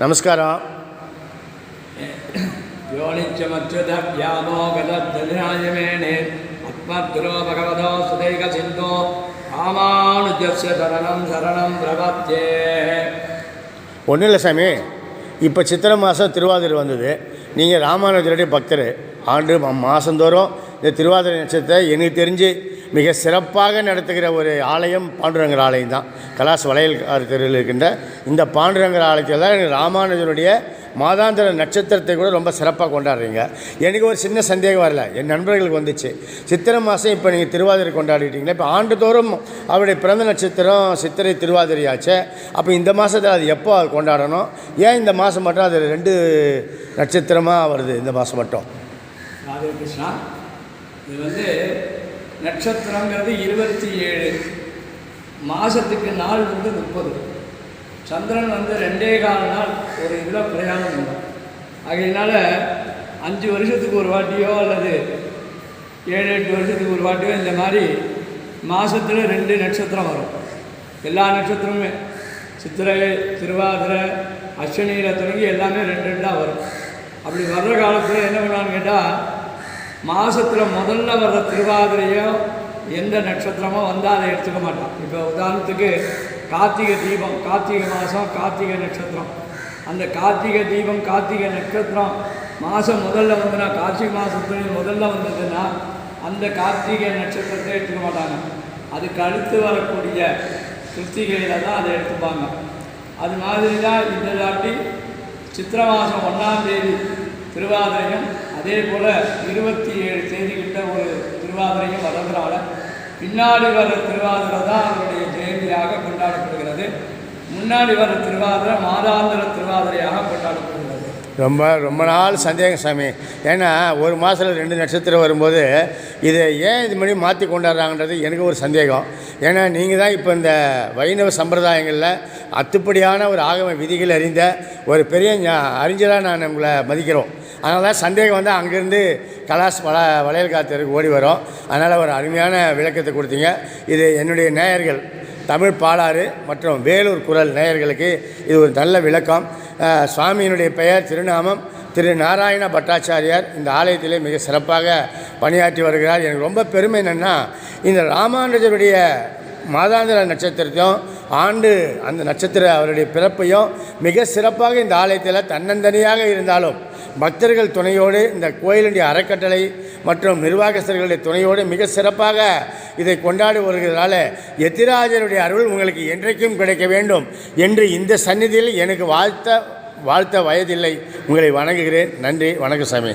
நமஸ்காரம். யோனிச்சமச்சுதவியாமோகதஜாயமேனே அத்மத்ரோ பகவதோ சுதைக சிந்தோ ராமானுஜஸ்ய சரணம் சரணம் பிரபத்தே ஒன்றும் இல்லை சாமி இப்போ சித்திரை மாதம் திருவாதிரை வந்தது. நீங்கள் ராமானுஜருடைய பக்தர். ஆண்டு மாதந்தோறும் இந்த திருவாதிரை நட்சத்திரத்தை எனக்கு தெரிஞ்சு மிக சிறப்பாக நடத்துகிற ஒரு ஆலயம் பாண்டுரங்கர் ஆலயம் தான். கலாஸ் வளையல் தெருவில் இருக்கின்ற இந்த பாண்டுரங்கர் ஆலயத்தில் தான் ராமானுஜனுடைய மாதாந்திர நட்சத்திரத்தை கூட ரொம்ப சிறப்பாக கொண்டாடுறீங்க. எனக்கு ஒரு சின்ன சந்தேகம் வரல. என் நண்பர்களுக்கு வந்துச்சு. சித்திரை மாதம் இப்போ நீங்கள் திருவாதிரை கொண்டாடிட்டீங்களா? இப்போ ஆண்டுதோறும் அவருடைய பிறந்த நட்சத்திரம் சித்திரை திருவாதிரையாச்சே. அப்போ இந்த மாதத்தில் அது எப்போ அது கொண்டாடணும்? ஏன் இந்த மாதம் மட்டும் அது ரெண்டு நட்சத்திரமாக வருது இந்த மாதம் மட்டும்? ராதே கிருஷ்ணா இது வந்து நட்சத்திரங்கிறது இருபத்தி ஏழு. மாதத்துக்கு நாள் வந்து முப்பது. சந்திரன் வந்து ரெண்டே கால நாள் ஒரு இதில் பிரயாணம் பண்ணும் ஆகையினால அஞ்சு வருஷத்துக்கு ஒரு வாட்டியோ அல்லது ஏழு எட்டு வருஷத்துக்கு ஒரு வாட்டியோ இந்த மாதிரி மாதத்தில் ரெண்டு நட்சத்திரம் வரும். எல்லா நட்சத்திரமுமே. சித்திரை திருவாதிரை அஸ்வினியில் தொடங்கி எல்லாமே ரெண்டு ரெண்டாக வரும். அப்படி வர்ற காலத்தில் என்ன பண்ணான்னு கேட்டால் மாதத்தில் முதல்ல வர்ற திருவாதிரையோ எந்த நட்சத்திரமோ வந்தால் அதை எடுத்துக்க மாட்டான். இப்போ உதாரணத்துக்கு கார்த்திகை தீபம் கார்த்திகை மாதம் கார்த்திகை நட்சத்திரம். அந்த கார்த்திகை தீபம் கார்த்திகை நட்சத்திரம் மாதம் முதல்ல வந்துன்னா கார்த்திகை மாதத்துல முதல்ல வந்ததுன்னா அந்த கார்த்திகை நட்சத்திரத்தை எடுத்துக்க மாட்டாங்க. அதுக்கு அடுத்து வரக்கூடிய கிருத்திகையில் தான் அதை எடுத்துப்பாங்க. அது மாதிரி தான் இந்த தாட்டி சித்திரை மாதம் ஒன்றாம் தேதி திருவாதிரையும் அதே போல் இருபத்தி ஏழு தேதிக்கிட்ட ஒரு திருவாதிரையும் வர்றதுனால பின்னாடி வர்ற திருவாதிரை தான் அவருடைய ஜெயந்தியாக கொண்டாடப்படுகிறது. முன்னாடி வர்ற திருவாதிரை மாதாந்திர திருவாதிரையாக கொண்டாடப்படுகிறது. ரொம்ப ரொம்ப நாள் சந்தேகம் சாமி. ஏன்னா ஒரு மாதத்தில் ரெண்டு நட்சத்திரம் வரும்போது இதை ஏன் இது மாதிரி மாற்றி கொண்டாடுறாங்கன்றது எனக்கு ஒரு சந்தேகம். ஏன்னா நீங்கள் தான் இப்போ இந்த வைணவ சம்பிரதாயங்களில் அத்துப்படியான ஒரு ஆகம விதிகள் அறிந்த ஒரு பெரிய அறிஞராக நான் உங்களை மதிக்கிறோம். அதனால தான் சந்தேகம் வந்து அங்கேருந்து கலாஸ் வள வளையல் காத்திற்கு ஓடி வரும். அதனால் ஒரு அருமையான விளக்கத்தை கொடுத்தீங்க. இது என்னுடைய நேயர்கள் தமிழ் பாலாறு மற்றும் வேலூர் குரல் நேயர்களுக்கு இது ஒரு நல்ல விளக்கம். சுவாமியினுடைய பெயர் திருநாமம் திரு நாராயண பட்டாச்சாரியார் இந்த ஆலயத்திலே மிக சிறப்பாக பணியாற்றி வருகிறார். எனக்கு ரொம்ப பெருமை என்னென்னா இந்த ராமானுஜருடைய மாதாந்திர நட்சத்திரத்தையும் ஆண்டு அந்த நட்சத்திர அவருடைய பிறப்பையும் மிக சிறப்பாக இந்த ஆலயத்தில் தன்னந்தனியாக இருந்தாலும் பக்தர்கள் துணையோடு இந்த கோயிலுடைய அறக்கட்டளை மற்றும் நிர்வாகஸ்தர்களுடைய துணையோடு மிக சிறப்பாக இதை கொண்டாடி வருகிறதால எத்திராஜருடைய அருள் உங்களுக்கு என்றைக்கும் கிடைக்க வேண்டும் என்று இந்த சந்நிதியில் எனக்கு வாழ்த்த வாழ்த்த வயதில்லை. உங்களை வணங்குகிறேன். நன்றி. வணக்கம் சாமி.